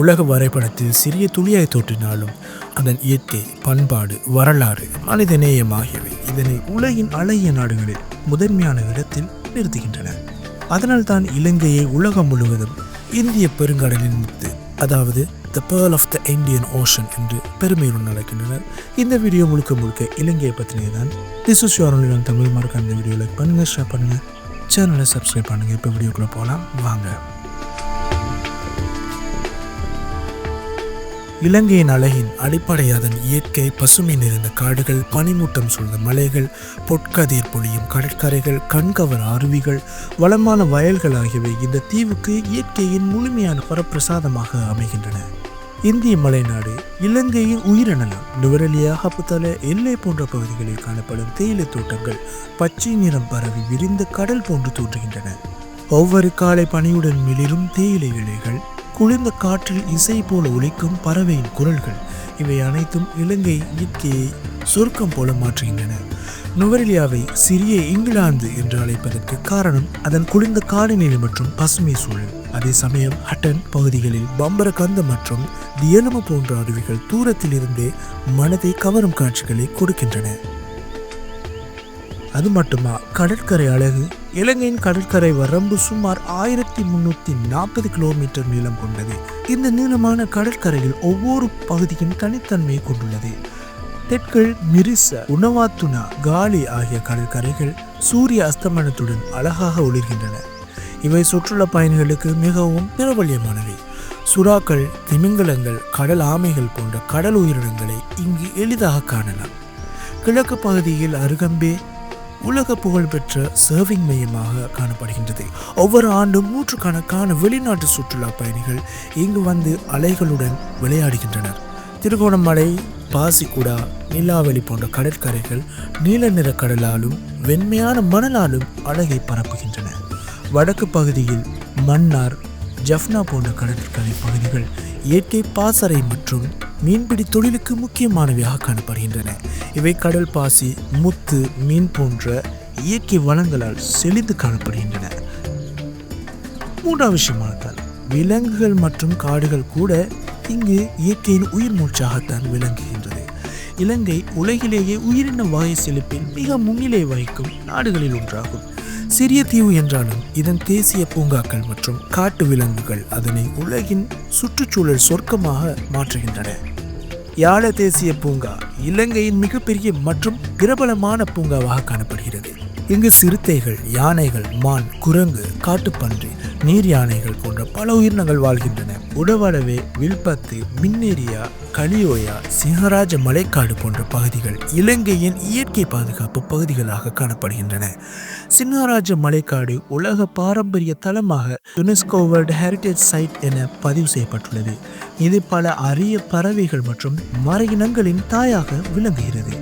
உலக வரைபடத்தில் சிறிய துளியாய் தோற்றினாலும் அதன் இயற்கை பண்பாடு வரலாறு மனிதநேயம் ஆகியவை இதனை உலகின் அழகிய நாடுகளில் முதன்மையான இடத்தில் நிறுத்துகின்றன. அதனால் தான் இலங்கையை உலகம் முழுவதும் இந்திய பெருங்கடலின் முத்து அதாவது the pearl of the Indian Ocean என்று பெருமையுடன் நடக்கின்றனர் இந்த வீடியோ முழுக்க முழுக்க இலங்கையை பற்றினே தான். திஸ் இஸ் யோரன் தமிழ் மறக்க இந்த வீடியோ லைக் பண்ணுங்கள் ஷேர் பண்ணுங்கள் சேனலை சப்ஸ்கிரைப் பண்ணுங்கள் இப்போ வீடியோக்குள்ளே போகலாம் வாங்க. இலங்கையின் அழகின் அடிப்படை அதன் இயற்கை பசுமை நிறைந்த காடுகள் பனிமூட்டம் சூழ்ந்த மலைகள் பொற்கதிர் பொழியும் கடற்கரைகள் கண்கவர் அருவிகள் வளமான வயல்கள் ஆகியவை இந்த தீவுக்கு இயற்கையின் முழுமையான பரப்பிரசாதமாக அமைகின்றன. இந்திய மலைநாடு இலங்கையின் உயிரினலம் நுவரலியாக ஹப்புத்தல எல்லை போன்ற பகுதிகளில் காணப்படும் தேயிலை தோட்டங்கள் பச்சை நிறம் பரவி விரிந்த கடல் போன்று தோன்றுகின்றன. ஒவ்வொரு காலை பனியுடன் மிளிரும் தேயிலை இலைகள் குளிர்ந்த காற்றில் இசை போல ஒலிக்கும் பறவையின் குரல்கள். இவை அனைத்தும் இலங்கை இயற்கையை சுருக்கம் போல மாற்றுகின்றன. நுவரெலியாவை சிறிய இங்கிலாந்து என்று அழைப்பதற்கு காரணம் அதன் குளிர்ந்த காலநிலை மற்றும் பசுமை சூழல். அதே சமயம் ஹட்டன் பகுதிகளில் பம்பரகந்த மற்றும் தியலம போன்ற அருவிகள் தூரத்தில் இருந்தே மனதை கவரும் காட்சிகளை கொடுக்கின்றன. அது மட்டுமா கடற்கரை அழகு? இலங்கையின் கடற்கரை வரம்பு சுமார் ஆயிரத்தி முன்னூத்தி நாற்பது கிலோமீட்டர் நீளம் கொண்டது. இந்த நீளமான கடற்கரையில் ஒவ்வொரு பகுதியும் தனித்தன்மையை கொண்டுள்ளது. தெற்கில் மிரிச உணவாத்துனா காலி ஆகிய கடற்கரைகள் சூரிய அஸ்தமனத்துடன் அழகாக ஒளிர்கின்றன. இவை சுற்றுலா பயணிகளுக்கு மிகவும் பிரபல்யமானவை. சுறாக்கள் திமிங்கலங்கள் கடல் ஆமைகள் போன்ற கடல் உயிரினங்களை இங்கு எளிதாக காணலாம். கிழக்கு பகுதியில் அருகம்பே உலக புகழ்பெற்ற சர்விங் மையமாக காணப்படுகின்றது. ஒவ்வொரு ஆண்டும் நூற்றுக்கணக்கான வெளிநாட்டு சுற்றுலா பயணிகள் இங்கு வந்து அலைகளுடன் விளையாடுகின்றனர். திருகோணமலை பாசிக்குடா நிலாவெளி போன்ற கடற்கரைகள் நீல நிற கடலாலும் வெண்மையான மணலாலும் அழகை பரப்புகின்றன. வடக்கு பகுதியில் மன்னார் ஜஃப்னா போன்ற கடற்கரை பகுதிகள் இயற்கை பாசறை மற்றும் மீன்பிடி தொழிலுக்கு முக்கியமானவையாக காணப்படுகின்றன. இவை கடல் பாசி முத்து மீன் போன்ற இயற்கை வளங்களால் செழித்து காணப்படுகின்றன. மூன்றாம் விஷயமானதால் விலங்குகள் மற்றும் காடுகள் கூட இங்கு இயற்கையின் உயிர் மூச்சாகத்தான் விளங்குகின்றது. இலங்கை உலகிலேயே உயிரின வகை செழிப்பில் மிக முன்னிலை வகிக்கும் நாடுகளில் ஒன்றாகும். சிறிய தீவு என்றாலும் இதன் தேசிய பூங்காக்கள் மற்றும் காட்டு விலங்குகள் அதனை உலகின் சுற்றுச்சூழல் சொர்க்கமாக மாற்றுகின்றன. யாழ தேசிய பூங்கா இலங்கையின் மிகப்பெரிய மற்றும் பிரபலமான பூங்காவாக காணப்படுகிறது. இங்கு சிறுத்தைகள் யானைகள் மான் குரங்கு காட்டுப்பன்றி நீர் யானைகள் போன்ற பல உயிரினங்கள் வாழ்கின்றன. உடவடவே வில்பத்து மின்னேரியா கலியோயா சிங்கராஜ மலைக்காடு போன்ற பகுதிகள் இலங்கையின் இயற்கை பாதுகாப்பு பகுதிகளாக காணப்படுகின்றன. சிங்கராஜ மலைக்காடு உலக பாரம்பரிய தளமாக யுனெஸ்கோ வேர்ல்ட் ஹெரிட்டேஜ் சைட் என பதிவு செய்யப்பட்டுள்ளது. இது பல அரிய பறவைகள் மற்றும் மர இனங்களின் தாயாக விளங்குகிறது.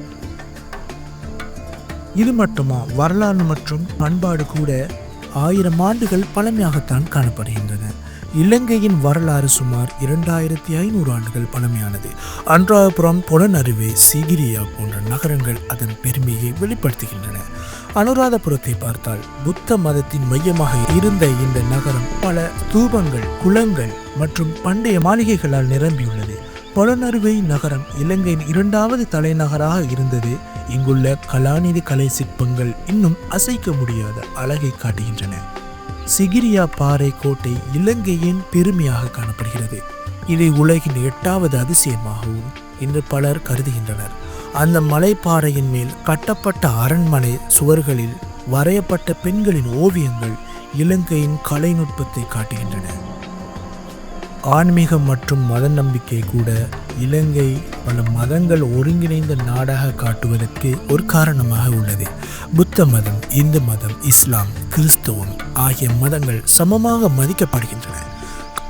இது மட்டுமா வரலாறு மற்றும் பண்பாடு கூட ஆயிரம் ஆண்டுகள் பழமையாகத்தான் காணப்படுகின்றன. இலங்கையின் வரலாறு சுமார் இரண்டாயிரத்தி ஐநூறு ஆண்டுகள் பழமையானது. அன்றாபுரம் புலனறுவை சிகிரியா போன்ற நகரங்கள் அதன் பெருமையை வெளிப்படுத்துகின்றன. அனுராதபுரத்தை பார்த்தால் புத்த மதத்தின் மையமாக இருந்த இந்த நகரம் பல தூபங்கள் குளங்கள் மற்றும் பண்டைய மாளிகைகளால் நிரம்பியுள்ளது. புலனறுவை நகரம் இலங்கையின் இரண்டாவது தலைநகராக இருந்தது. இங்குள்ள கலாநிதி கலை சிற்பங்கள் இன்னும் அசைக்க முடியாத அழகை காட்டுகின்றன. சிகிரியா பாறை கோட்டை இலங்கையின் பெருமையாக காணப்படுகிறது. இதை உலகின் எட்டாவது அதிசயமாகவும் இன்று பலர் கருதுகின்றனர். அந்த மலைப்பாறையின் மேல் கட்டப்பட்ட அரண்மனை சுவர்களில் வரையப்பட்ட பெண்களின் ஓவியங்கள் இலங்கையின் கலைநுட்பத்தை காட்டுகின்றன. ஆன்மீகம் மற்றும் மத நம்பிக்கை கூட இலங்கை பல மதங்கள் ஒருங்கிணைந்த நாடாக காட்டுவதற்கு ஒரு காரணமாக உள்ளது. புத்த மதம் இந்து மதம் இஸ்லாம் கிறிஸ்தவம் ஆகிய மதங்கள் சமமாக மதிக்கப்படுகின்றன.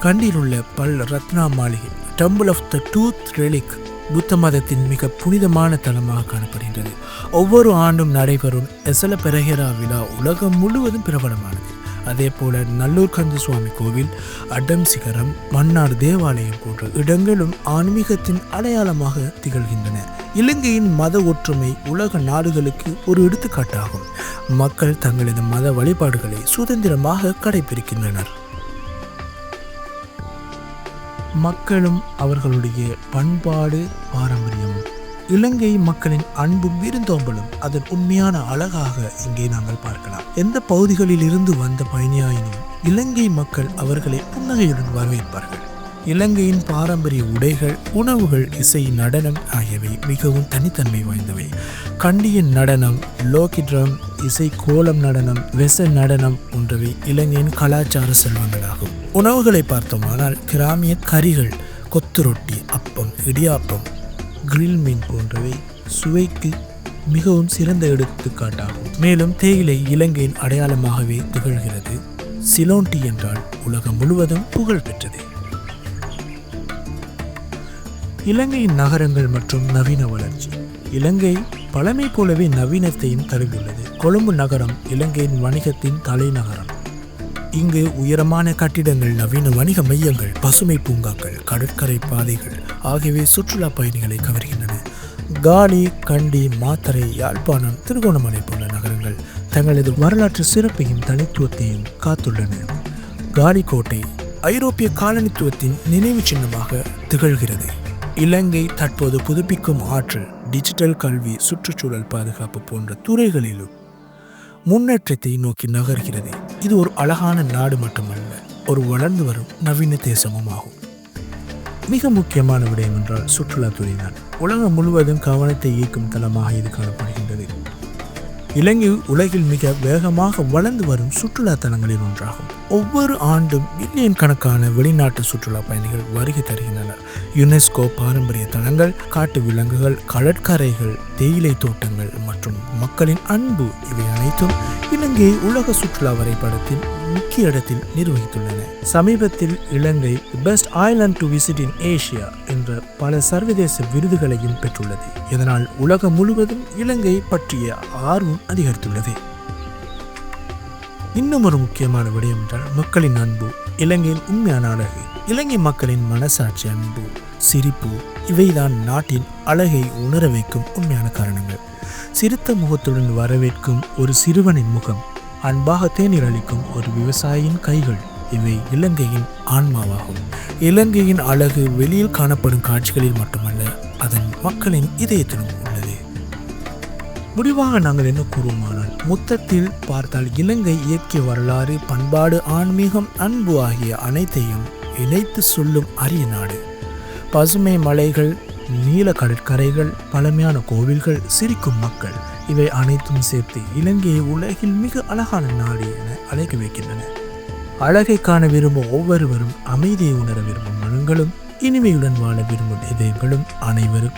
கண்டில் உள்ள பல் ரத்னா மாளிகை temple of the tooth relic புத்த மதத்தின் மிக புனிதமான தலமாக காணப்படுகின்றது. ஒவ்வொரு ஆண்டும் நடைபெறும் எசல பெரஹெரா விழா உலகம் முழுவதும் பிரபலமானது. அதே போல நல்லூர் கந்தசுவாமி கோவில் அடம் சிகரம் மன்னார் தேவாலயம் போன்ற இடங்களும் ஆன்மீகத்தின் அடையாளமாக திகழ்கின்றன. இலங்கையின் மத ஒற்றுமை உலக நாடுகளுக்கு ஒரு எடுத்துக்காட்டாகும். மக்கள் தங்களது மத வழிபாடுகளை சுதந்திரமாக கடைபிடிக்கின்றனர். மக்களும் அவர்களுடைய பண்பாடு பாரம்பரியம் இலங்கை மக்களின் அன்பும் விருந்தோம்பலும் அதன் உண்மையான அழகாக இங்கே நாங்கள் பார்க்கலாம். எந்த பகுதிகளில் இருந்து வந்த பயணியாயினும் இலங்கை மக்கள் அவர்களை புன்னகையுடன் வரவேற்பார்கள். இலங்கையின் பாரம்பரிய உடைகள் உணவுகள் இசை நடனம் ஆகியவை மிகவும் தனித்தன்மை வாய்ந்தவை. கண்டியின் நடனம் லோகிட்ரம் இசை கோலம் நடனம் வெச நடனம் போன்றவை இலங்கையின் கலாச்சார செல்வங்களாகும். உணவுகளை பார்த்தோமானால் கிராமிய கறிகள் கொத்து ரொட்டி அப்பம் இடியாப்பம் கிரில் மீன் போன்றவை சுவைக்கு மிகவும் சிறந்த எடுத்துக்காட்டாகும். மேலும் தேயிலை இலங்கையின் அடையாளமாகவே திகழ்கிறது. சிலோன் டீ என்றால் உலகம் முழுவதும் புகழ் பெற்றது. இலங்கையின் நகரங்கள் மற்றும் நவீன வளர்ச்சி. இலங்கை பழமை போலவே நவீனத்தையும் தழுவியுள்ளது கொழும்பு நகரம் இலங்கையின் வணிகத்தின் தலைநகரம். இங்கு உயரமான கட்டிடங்கள் நவீன வணிக மையங்கள் பசுமை பூங்காக்கள் கடற்கரை பாதைகள் ஆகியவை சுற்றுலா பயணிகளை கவர்கின்றன. காலி கண்டி மாத்தரை யாழ்ப்பாணம் திருகோணமலை போன்ற நகரங்கள் தங்களது வரலாற்று சிறப்பையும் தனித்துவத்தையும் காத்துள்ளன. காலி கோட்டை ஐரோப்பிய காலனித்துவத்தின் நினைவு சின்னமாக திகழ்கிறது. இலங்கை தற்போது புதுப்பிக்கும் ஆற்றல் டிஜிட்டல் கல்வி சுற்றுச்சூழல் பாதுகாப்பு போன்ற துறைகளிலும் முன்னேற்றத்தை நோக்கி நகர்கிறது. இது ஒரு அழகான நாடு மட்டுமல்ல ஒரு வளர்ந்து வரும் நவீன தேசமும் ஆகும் மிக முக்கியமான விடயம் என்றால் சுற்றுலாத்துறைதான் உலகம் முழுவதும் கவனத்தை ஈர்க்கும் தளமாக இது காணப்படுகின்றது. இலங்கை உலகில் மிக வேகமாக வளர்ந்து வரும் சுற்றுலா தலங்களில் ஒன்றாகும். ஒவ்வொரு ஆண்டும் மில்லியன் கணக்கான வெளிநாட்டு சுற்றுலா பயணிகள் வருகை தருகின்றனர். யுனெஸ்கோ பாரம்பரிய தலங்கள் காட்டு விலங்குகள் கடற்கரைகள் தேயிலை தோட்டங்கள் மற்றும் மக்களின் அன்பு இவை அனைத்தும் இலங்கை உலக சுற்றுலா வரைபடத்தின் முக்கிய இடத்தில் நிர்வகித்துள்ளன. சமீபத்தில் Ilangai best island to visit in Asia என்ற பல சர்வதேச விருதுகளையும் பெற்றுள்ளது. இதனால் உலகம் முழுவதும் இலங்கை பற்றிய ஆர்வம் அதிகரித்துள்ளது. இன்னும் ஒரு முக்கியமான விடயம் என்றால் மக்களின் அன்பு இலங்கையின் உண்மையான அழகு இலங்கை மக்களின் மனசாட்சி அன்பு. சிரிப்பு இவைதான் நாட்டின் அழகை உணர வைக்கும் உண்மையான காரணங்கள். சிரித்த முகத்துடன் வரவேற்கும் ஒரு சிறுவனின் முகம் அன்பாக தேநீர் அளிக்கும் ஒரு விவசாயியின் கைகள் இவை இலங்கையின் ஆன்மாவாகும். இலங்கையின் அழகு வெளியில் காணப்படும் காட்சிகளில் மட்டுமல்ல அதன் மக்களின் இதயத்திலும் உள்ளது. முடிவாக நாங்கள் என்ன கூறுவோமானால் மொத்தத்தில் பார்த்தால் இலங்கை இயற்கை வரலாறு பண்பாடு ஆன்மீகம் அன்பு ஆகிய அனைத்தையும் இணைத்து சொல்லும் அரிய நாடு. பசுமை மலைகள் நீல கடற்கரைகள் பழமையான கோவில்கள் சிரிக்கும் மக்கள். இவை அனைத்தும் சேர்த்து இலங்கையை உலகில் மிக அழகான நாடு என அழைக்க வைக்கின்றன. அழகை காண விரும்பும் ஒவ்வொருவரும் அமைதியை உணர விரும்பும் மனங்களும் இனிமையுடன் வாழ விரும்பும் இதயங்களும் அனைவரும்